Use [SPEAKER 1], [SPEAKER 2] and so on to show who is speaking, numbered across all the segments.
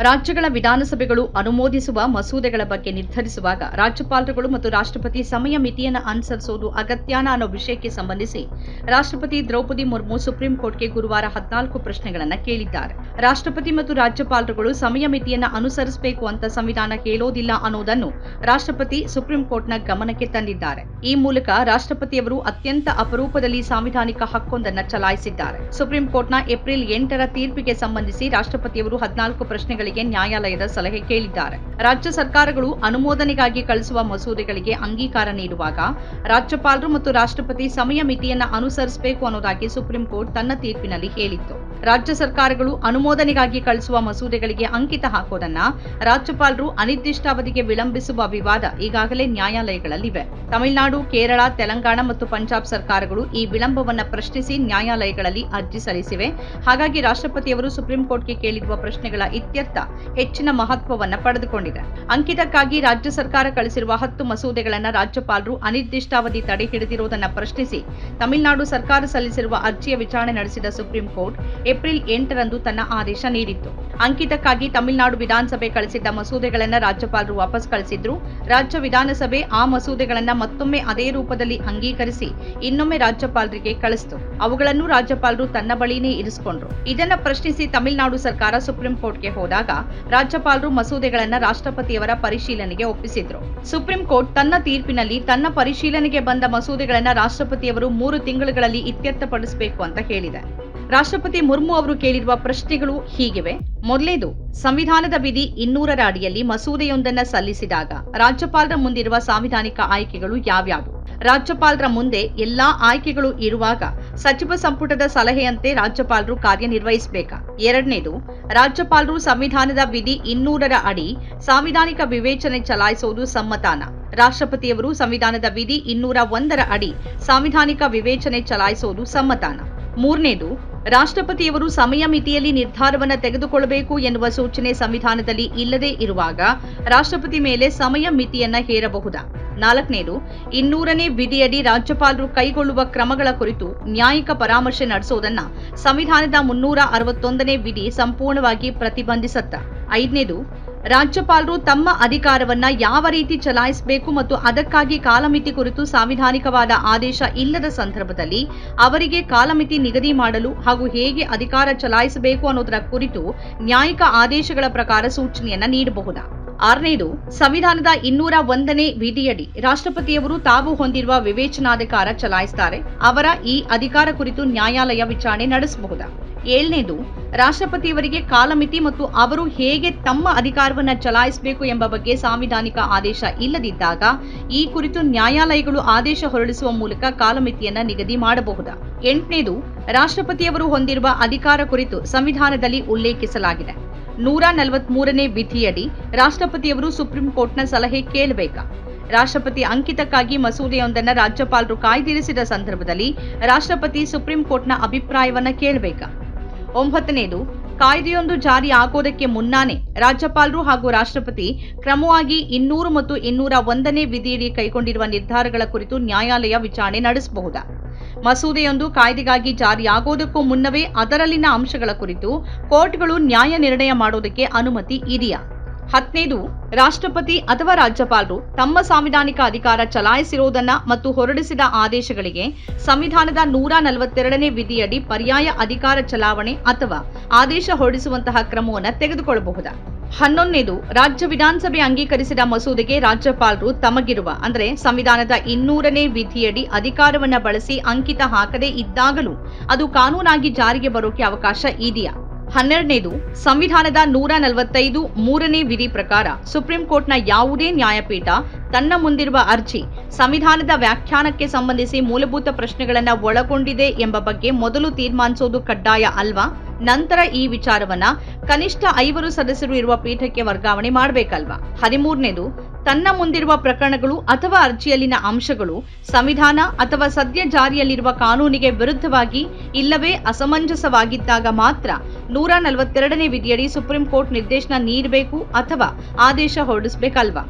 [SPEAKER 1] ರಾಜ್ಯಗಳ ವಿಧಾನಸಭೆಗಳು ಅನುಮೋದಿಸುವ ಮಸೂದೆಗಳ ಬಗ್ಗೆ ನಿರ್ಧರಿಸುವಾಗ ರಾಜ್ಯಪಾಲರುಗಳು ಮತ್ತು ರಾಷ್ಟ್ರಪತಿ ಸಮಯ ಮಿತಿಯನ್ನು ಅನುಸರಿಸುವುದು ಅಗತ್ಯನ ಅನ್ನೋ ವಿಷಯಕ್ಕೆ ಸಂಬಂಧಿಸಿ ರಾಷ್ಟ್ರಪತಿ ದ್ರೌಪದಿ ಮುರ್ಮು ಸುಪ್ರೀಂ ಕೋರ್ಟ್ಗೆ ಗುರುವಾರ ಹದಿನಾಲ್ಕು ಪ್ರಶ್ನೆಗಳನ್ನು ಕೇಳಿದ್ದಾರೆ. ರಾಷ್ಟ್ರಪತಿ ಮತ್ತು ರಾಜ್ಯಪಾಲರುಗಳು ಸಮಯ ಮಿತಿಯನ್ನು ಅನುಸರಿಸಬೇಕು ಅಂತ ಸಂವಿಧಾನ ಹೇಳೋದಿಲ್ಲ ಅನ್ನೋದನ್ನು ರಾಷ್ಟ್ರಪತಿ ಸುಪ್ರೀಂ ಕೋರ್ಟ್ನ ಗಮನಕ್ಕೆ ತಂದಿದ್ದಾರೆ. ಈ ಮೂಲಕ ರಾಷ್ಟ್ರಪತಿಯವರು ಅತ್ಯಂತ ಅಪರೂಪದಲ್ಲಿ ಸಾಂವಿಧಾನಿಕ ಹಕ್ಕೊಂದನ್ನು ಚಲಾಯಿಸಿದ್ದಾರೆ. ಸುಪ್ರೀಂ ಕೋರ್ಟ್ನ ಏಪ್ರಿಲ್ ಎಂಟರ ತೀರ್ಪಿಗೆ ಸಂಬಂಧಿಸಿ ರಾಷ್ಟ್ರಪತಿಯವರು ಹದಿನಾಲ್ಕು ಪ್ರಶ್ನೆಗಳಿಗೆ ನ್ಯಾಯಾಲಯದ ಸಲಹೆ ಕೇಳಿದ್ದಾರೆ. ರಾಜ್ಯ ಸರ್ಕಾರಗಳು ಅನುಮೋದನೆಗಾಗಿ ಕಳಿಸುವ ಮಸೂದೆಗಳಿಗೆ ಅಂಗೀಕಾರ ನೀಡುವಾಗ ರಾಜ್ಯಪಾಲರು ಮತ್ತು ರಾಷ್ಟ್ರಪತಿ ಸಮಯ ಮಿತಿಯನ್ನ ಅನುಸರಿಸಬೇಕು ಅನ್ನೋದಾಗಿ ಸುಪ್ರೀಂ ಕೋರ್ಟ್ ತನ್ನ ತೀರ್ಪಿನಲ್ಲಿ ಹೇಳಿತ್ತು. ರಾಜ್ಯ ಸರ್ಕಾರಗಳು ಅನುಮೋದನೆಗಾಗಿ ಕಳಿಸುವ ಮಸೂದೆಗಳಿಗೆ ಅಂಕಿತ ಹಾಕೋದನ್ನ ರಾಜ್ಯಪಾಲರು ಅನಿರ್ದಿಷ್ಟಾವಧಿಗೆ ವಿಳಂಬಿಸುವ ವಿವಾದ ಈಗಾಗಲೇ ನ್ಯಾಯಾಲಯಗಳಲ್ಲಿವೆ. ತಮಿಳುನಾಡು, ಕೇರಳ, ತೆಲಂಗಾಣ ಮತ್ತು ಪಂಜಾಬ್ ಸರ್ಕಾರಗಳು ಈ ವಿಳಂಬವನ್ನ ಪ್ರಶ್ನಿಸಿ ನ್ಯಾಯಾಲಯಗಳಲ್ಲಿ ಅರ್ಜಿ ಸಲ್ಲಿಸಿವೆ. ಹಾಗಾಗಿ ರಾಷ್ಟ್ರಪತಿಯವರು ಸುಪ್ರೀಂ ಕೋರ್ಟ್ಗೆ ಕೇಳಿರುವ ಪ್ರಶ್ನೆಗಳ ಇತ್ಯರ್ಥ ಹೆಚ್ಚಿನ ಮಹತ್ವವನ್ನ ಪಡೆದುಕೊಂಡಿದೆ. ಅಂಕಿತಕ್ಕಾಗಿ ರಾಜ್ಯ ಸರ್ಕಾರ ಕಳಿಸಿರುವ ಹತ್ತು ಮಸೂದೆಗಳನ್ನ ರಾಜ್ಯಪಾಲರು ಅನಿರ್ದಿಷ್ಟಾವಧಿ ತಡೆ ಹಿಡಿದಿರುವುದನ್ನು ಪ್ರಶ್ನಿಸಿ ತಮಿಳುನಾಡು ಸರ್ಕಾರ ಸಲ್ಲಿಸಿರುವ ಅರ್ಜಿಯ ವಿಚಾರಣೆ ನಡೆಸಿದ ಸುಪ್ರೀಂ ಕೋರ್ಟ್ ಏಪ್ರಿಲ್ ಎಂಟರಂದು ತನ್ನ ಆದೇಶ ನೀಡಿತ್ತು. ಅಂಕಿತಕ್ಕಾಗಿ ತಮಿಳುನಾಡು ವಿಧಾನಸಭೆ ಕಳಿಸಿದ್ದ ಮಸೂದೆಗಳನ್ನ ರಾಜ್ಯಪಾಲರು ವಾಪಸ್ ಕಳಿಸಿದ್ರು. ರಾಜ್ಯ ವಿಧಾನಸಭೆ ಆ ಮಸೂದೆಗಳನ್ನ ಮತ್ತೊಮ್ಮೆ ಅದೇ ರೂಪದಲ್ಲಿ ಅಂಗೀಕರಿಸಿ ಇನ್ನೊಮ್ಮೆ ರಾಜ್ಯಪಾಲರಿಗೆ ಕಳಿಸಿತು. ಅವುಗಳನ್ನು ರಾಜ್ಯಪಾಲರು ತನ್ನ ಬಳಿನೇ ಇರಿಸಿಕೊಂಡ್ರು. ಇದನ್ನ ಪ್ರಶ್ನಿಸಿ ತಮಿಳುನಾಡು ಸರ್ಕಾರ ಸುಪ್ರೀಂ ಕೋರ್ಟ್ಗೆ ಹೋದಾಗ ರಾಜ್ಯಪಾಲರು ಮಸೂದೆಗಳನ್ನ ರಾಷ್ಟ್ರಪತಿಯವರ ಪರಿಶೀಲನೆಗೆ ಒಪ್ಪಿಸಿದ್ರು. ಸುಪ್ರೀಂ ಕೋರ್ಟ್ ತನ್ನ ತೀರ್ಪಿನಲ್ಲಿ ತನ್ನ ಪರಿಶೀಲನೆಗೆ ಬಂದ ಮಸೂದೆಗಳನ್ನ ರಾಷ್ಟ್ರಪತಿಯವರು ಮೂರು ತಿಂಗಳುಗಳಲ್ಲಿ ಇತ್ಯರ್ಥಪಡಿಸಬೇಕು ಅಂತ ಹೇಳಿದೆ. ರಾಷ್ಟ್ರಪತಿ ಮುರ್ಮು ಅವರು ಕೇಳಿರುವ ಪ್ರಶ್ನೆಗಳು ಹೀಗಿವೆ. ಮೊದಲೇದು, ಸಂವಿಧಾನದ ವಿಧಿ ಇನ್ನೂರರ ಅಡಿಯಲ್ಲಿ ಮಸೂದೆಯೊಂದನ್ನ ಸಲ್ಲಿಸಿದಾಗ ರಾಜ್ಯಪಾಲರ ಮುಂದಿರುವ ಸಾಂವಿಧಾನಿಕ ಆಯ್ಕೆಗಳು ಯಾವ್ಯಾವು? ರಾಜ್ಯಪಾಲರ ಮುಂದೆ ಎಲ್ಲಾ ಆಯ್ಕೆಗಳು ಇರುವಾಗ ಸಚಿವ ಸಂಪುಟದ ಸಲಹೆಯಂತೆ ರಾಜ್ಯಪಾಲರು ಕಾರ್ಯನಿರ್ವಹಿಸಬೇಕಾ? ಎರಡನೇದು, ರಾಜ್ಯಪಾಲರು ಸಂವಿಧಾನದ ವಿಧಿ ಇನ್ನೂರರ ಅಡಿ ಸಾಂವಿಧಾನಿಕ ವಿವೇಚನೆ ಚಲಾಯಿಸುವುದು ಸಮ್ಮತಾನ? ರಾಷ್ಟ್ರಪತಿಯವರು ಸಂವಿಧಾನದ ವಿಧಿ ಇನ್ನೂರ ಒಂದರ ಅಡಿ ಸಾಂವಿಧಾನಿಕ ವಿವೇಚನೆ ಚಲಾಯಿಸುವುದು ಸಮ್ಮತಾನ? ಮೂರನೇದು ರಾಷ್ಟ್ರಪತಿಯವರು ಸಮಯ ಮಿತಿಯಲ್ಲಿ ನಿರ್ಧಾರವನ್ನು ತೆಗೆದುಕೊಳ್ಳಬೇಕು ಎನ್ನುವ ಸೂಚನೆ ಸಂವಿಧಾನದಲ್ಲಿ ಇಲ್ಲದೇ ಇರುವಾಗ ರಾಷ್ಟ್ರಪತಿ ಮೇಲೆ ಸಮಯ ಮಿತಿಯನ್ನ ಹೇರಬಹುದಾ? ನಾಲ್ಕನೇದು, ಇನ್ನೂರನೇ ವಿಧಿಯಡಿ ರಾಜ್ಯಪಾಲರು ಕೈಗೊಳ್ಳುವ ಕ್ರಮಗಳ ಕುರಿತು ನ್ಯಾಯಿಕ ಪರಾಮರ್ಶೆ ನಡೆಸೋದನ್ನ ಸಂವಿಧಾನದ ಮುನ್ನೂರ ಅರವತ್ತೊಂದನೇ ವಿಧಿ ಸಂಪೂರ್ಣವಾಗಿ ಪ್ರತಿಬಂಧಿಸತ್ತ. ಐದನೇದು ರಾಜ್ಯಪಾಲರು ತಮ್ಮ ಅಧಿಕಾರವನ್ನ ಯಾವ ರೀತಿ ಚಲಾಯಿಸಬೇಕು ಮತ್ತು ಅದಕ್ಕಾಗಿ ಕಾಲಮಿತಿ ಕುರಿತು ಸಾಂವಿಧಾನಿಕವಾದ ಆದೇಶ ಇಲ್ಲದ ಸಂದರ್ಭದಲ್ಲಿ ಅವರಿಗೆ ಕಾಲಮಿತಿ ನಿಗದಿ ಮಾಡಲು ಹಾಗೂ ಹೇಗೆ ಅಧಿಕಾರ ಚಲಾಯಿಸಬೇಕು ಅನ್ನೋದರ ಕುರಿತು ನ್ಯಾಯಿಕ ಆದೇಶಗಳ ಪ್ರಕಾರ ಸೂಚನೆಯನ್ನ ನೀಡಬಹುದಾ? ಆರನೇದು, ಸಂವಿಧಾನದ ಇನ್ನೂರ ಒಂದನೇ ವಿಧಿಯಡಿ ರಾಷ್ಟ್ರಪತಿಯವರು ತಾವು ಹೊಂದಿರುವ ವಿವೇಚನಾಧಿಕಾರ ಚಲಾಯಿಸುತ್ತಾರೆ ಅವರ ಈ ಅಧಿಕಾರ ಕುರಿತು ನ್ಯಾಯಾಲಯ ವಿಚಾರಣೆ ನಡೆಸಬಹುದಾ? ಏಳನೇದು, ರಾಷ್ಟ್ರಪತಿಯವರಿಗೆ ಕಾಲಮಿತಿ ಮತ್ತು ಅವರು ಹೇಗೆ ತಮ್ಮ ಅಧಿಕಾರವನ್ನು ಚಲಾಯಿಸಬೇಕು ಎಂಬ ಬಗ್ಗೆ ಸಾಂವಿಧಾನಿಕ ಆದೇಶ ಇಲ್ಲದಿದ್ದಾಗ ಈ ಕುರಿತು ನ್ಯಾಯಾಲಯಗಳು ಆದೇಶ ಹೊರಡಿಸುವ ಮೂಲಕ ಕಾಲಮಿತಿಯನ್ನು ನಿಗದಿ ಮಾಡಬಹುದು? ಎಂಟನೇದು, ರಾಷ್ಟ್ರಪತಿಯವರು ಹೊಂದಿರುವ ಅಧಿಕಾರ ಕುರಿತು ಸಂವಿಧಾನದಲ್ಲಿ ಉಲ್ಲೇಖಿಸಲಾಗಿದೆ. ನೂರ ನಲವತ್ಮೂರನೇ ವಿಧಿಯಡಿ ರಾಷ್ಟ್ರಪತಿಯವರು ಸುಪ್ರೀಂ ಕೋರ್ಟ್ನ ಸಲಹೆ ಕೇಳಬೇಕು? ರಾಷ್ಟ್ರಪತಿ ಅಂಕಿತಕ್ಕಾಗಿ ಮಸೂದೆಯೊಂದನ್ನು ರಾಜ್ಯಪಾಲರು ಕಾಯ್ದಿರಿಸಿದ ಸಂದರ್ಭದಲ್ಲಿ ರಾಷ್ಟ್ರಪತಿ ಸುಪ್ರೀಂ ಕೋರ್ಟ್ನ ಅಭಿಪ್ರಾಯವನ್ನ ಕೇಳಬೇಕಾ? ಒಂಬತ್ತನೇದು, ಕಾಯ್ದೆಯೊಂದು ಜಾರಿ ಆಗೋದಕ್ಕೆ ಮುನ್ನಾನೆ ರಾಜ್ಯಪಾಲರು ಹಾಗೂ ರಾಷ್ಟ್ರಪತಿ ಕ್ರಮವಾಗಿ ಇನ್ನೂರು ಮತ್ತು ಇನ್ನೂರ ಒಂದನೇ ವಿಧಿಯಡಿ ಕೈಗೊಂಡಿರುವ ನಿರ್ಧಾರಗಳ ಕುರಿತು ನ್ಯಾಯಾಲಯ ವಿಚಾರಣೆ ನಡೆಸಬಹುದಾ? ಮಸೂದೆಯೊಂದು ಕಾಯ್ದೆಗಾಗಿ ಜಾರಿಯಾಗೋದಕ್ಕೂ ಮುನ್ನವೇ ಅದರಲ್ಲಿನ ಅಂಶಗಳ ಕುರಿತು ಕೋರ್ಟ್ಗಳು ನ್ಯಾಯ ನಿರ್ಣಯ ಮಾಡೋದಕ್ಕೆ ಅನುಮತಿ ಇದೆಯಾ? ಹತ್ತನೇದು ರಾಷ್ಟ್ರಪತಿ ಅಥವಾ ರಾಜ್ಯಪಾಲರು ತಮ್ಮ ಸಾಂವಿಧಾನಿಕ ಅಧಿಕಾರ ಚಲಾಯಿಸಿರುವುದನ್ನ ಮತ್ತು ಹೊರಡಿಸಿದ ಆದೇಶಗಳಿಗೆ ಸಂವಿಧಾನದ ನೂರ ನಲವತ್ತೆರಡನೇ ವಿಧಿಯಡಿ ಪರ್ಯಾಯ ಅಧಿಕಾರ ಚಲಾವಣೆ ಅಥವಾ ಆದೇಶ ಹೊರಡಿಸುವಂತಹ ಕ್ರಮವನ್ನು ತೆಗೆದುಕೊಳ್ಳಬಹುದು? ಹನ್ನೊಂದನೇದು, ರಾಜ್ಯ ವಿಧಾನಸಭೆ ಅಂಗೀಕರಿಸಿದ ಮಸೂದೆಗೆ ರಾಜ್ಯಪಾಲರು ತಮಗಿರುವ, ಅಂದರೆ ಸಂವಿಧಾನದ ಇನ್ನೂರನೇ ವಿಧಿಯಡಿ ಅಧಿಕಾರವನ್ನು ಬಳಸಿ ಅಂಕಿತ ಹಾಕದೇ ಇದ್ದಾಗಲೂ ಅದು ಕಾನೂನಾಗಿ ಜಾರಿಗೆ ಬರೋಕೆ ಅವಕಾಶ ಇದೆಯಾ? ಹನ್ನೆರಡನೇದು, ಸಂವಿಧಾನದ ನೂರ ನಲವತ್ತೈದು ಮೂರನೇ ವಿಧಿ ಪ್ರಕಾರ ಸುಪ್ರೀಂ ಕೋರ್ಟ್ನ ಯಾವುದೇ ನ್ಯಾಯಪೀಠ ತನ್ನ ಮುಂದಿರುವ ಅರ್ಜಿ ಸಂವಿಧಾನದ ವ್ಯಾಖ್ಯಾನಕ್ಕೆ ಸಂಬಂಧಿಸಿ ಮೂಲಭೂತ ಪ್ರಶ್ನೆಗಳನ್ನು ಒಳಗೊಂಡಿದೆ ಎಂಬ ಬಗ್ಗೆ ಮೊದಲು ತೀರ್ಮಾನಿಸೋದು ಕಡ್ಡಾಯ ಅಲ್ವಾ? ನಂತರ ಈ ವಿಚಾರವನ್ನ ಕನಿಷ್ಠ ಐವರು ಸದಸ್ಯರು ಇರುವ ಪೀಠಕ್ಕೆ ವರ್ಗಾವಣೆ ಮಾಡಬೇಕಲ್ವಾ? ಹದಿಮೂರನೇದು, ತನ್ನ ಮುಂದಿರುವ ಪ್ರಕರಣಗಳು ಅಥವಾ ಅರ್ಜಿಯಲ್ಲಿನ ಅಂಶಗಳು ಸಂವಿಧಾನ ಅಥವಾ ಸದ್ಯ ಜಾರಿಯಲ್ಲಿರುವ ಕಾನೂನಿಗೆ ವಿರುದ್ಧವಾಗಿ ಇಲ್ಲವೇ ಅಸಮಂಜಸವಾಗಿದ್ದಾಗ ಮಾತ್ರ ನೂರ ನಲವತ್ತೆರಡನೇ ವಿಧಿಯಡಿ ಸುಪ್ರೀಂ ಕೋರ್ಟ್ ನಿರ್ದೇಶನ ನೀಡಬೇಕು ಅಥವಾ ಆದೇಶ ಹೊರಡಿಸಬೇಕಲ್ವಾ?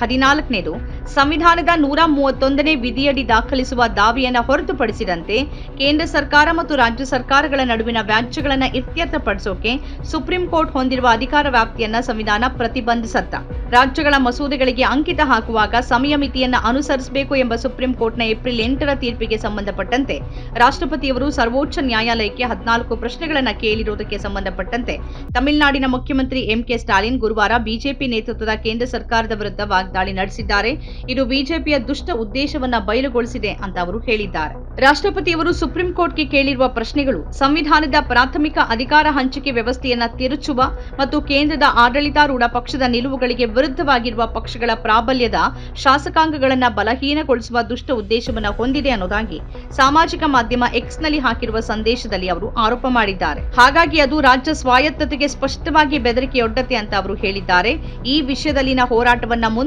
[SPEAKER 1] ಹದಿನಾಲ್ಕನೇದು, ಸಂವಿಧಾನದ ನೂರ ಮೂವತ್ತೊಂದನೇ ವಿಧಿಯಡಿ ದಾಖಲಿಸುವ ದಾವೆಯನ್ನು ಹೊರತುಪಡಿಸಿದಂತೆ ಕೇಂದ್ರ ಸರ್ಕಾರ ಮತ್ತು ರಾಜ್ಯ ಸರ್ಕಾರಗಳ ನಡುವಿನ ವ್ಯಾಜ್ಯಗಳನ್ನು ಇತ್ಯರ್ಥಪಡಿಸೋಕೆ ಸುಪ್ರೀಂ ಕೋರ್ಟ್ ಹೊಂದಿರುವ ಅಧಿಕಾರ ವ್ಯಾಪ್ತಿಯನ್ನ ಸಂವಿಧಾನ ಪ್ರತಿಬಂಧಿಸತ್ತ. ರಾಜ್ಯಗಳ ಮಸೂದೆಗಳಿಗೆ ಅಂಕಿತ ಹಾಕುವಾಗ ಸಮಯ ಮಿತಿಯನ್ನು ಅನುಸರಿಸಬೇಕು ಎಂಬ ಸುಪ್ರೀಂ ಕೋರ್ಟ್ನ ಏಪ್ರಿಲ್ ಎಂಟರ ತೀರ್ಪಿಗೆ ಸಂಬಂಧಪಟ್ಟಂತೆ ರಾಷ್ಟ್ರಪತಿಯವರು ಸರ್ವೋಚ್ಚ ನ್ಯಾಯಾಲಯಕ್ಕೆ ಹದಿನಾಲ್ಕು ಪ್ರಶ್ನೆಗಳನ್ನು ಕೇಳಿರುವುದಕ್ಕೆ ಸಂಬಂಧಪಟ್ಟಂತೆ ತಮಿಳುನಾಡಿನ ಮುಖ್ಯಮಂತ್ರಿ ಎಂಕೆ ಸ್ಟಾಲಿನ್ ಗುರುವಾರ ಬಿಜೆಪಿ ನೇತೃತ್ವದ ಕೇಂದ್ರ ಸರ್ಕಾರದ ವಿರುದ್ಧ ವಾಗ್ದಾಳಿ ನಡೆಸಿದ್ದಾರೆ. ಇದು ಬಿಜೆಪಿಯ ದುಷ್ಟ ಉದ್ದೇಶವನ್ನ ಬಯಲುಗೊಳಿಸಿದೆ ಅಂತ ಅವರು ಹೇಳಿದ್ದಾರೆ. ರಾಷ್ಟ್ರಪತಿಯವರು ಸುಪ್ರೀಂ ಕೋರ್ಟ್ಗೆ ಕೇಳಿರುವ ಪ್ರಶ್ನೆಗಳು, ಸಂವಿಧಾನದ ಪ್ರಾಥಮಿಕ ಅಧಿಕಾರ ಹಂಚಿಕೆ ವ್ಯವಸ್ಥೆಯನ್ನ ತಿರುಚುವ ಮತ್ತು ಕೇಂದ್ರದ ಆಡಳಿತಾರೂಢ ಪಕ್ಷದ ನಿಲುವುಗಳಿಗೆ ವಿರುದ್ಧವಾಗಿರುವ ಪಕ್ಷಗಳ ಪ್ರಾಬಲ್ಯದ ಶಾಸಕಾಂಗಗಳನ್ನ ಬಲಹೀನಗೊಳಿಸುವ ದುಷ್ಟ ಉದ್ದೇಶವನ್ನ ಹೊಂದಿದೆ ಅನ್ನೋದಾಗಿ ಸಾಮಾಜಿಕ ಮಾಧ್ಯಮ ಎಕ್ಸ್ನಲ್ಲಿ ಹಾಕಿರುವ ಸಂದೇಶದಲ್ಲಿ ಅವರು ಆರೋಪ ಮಾಡಿದ್ದಾರೆ. ಹಾಗಾಗಿ ಅದು ರಾಜ್ಯ ಸ್ವಾಯತ್ತತೆಗೆ ಸ್ಪಷ್ಟವಾಗಿ ಬೆದರಿಕೆಯೊಡ್ಡತೆ ಅಂತ ಅವರು ಹೇಳಿದ್ದಾರೆ. ಈ ವಿಷಯದಲ್ಲಿನ ಹೋರಾಟವನ್ನ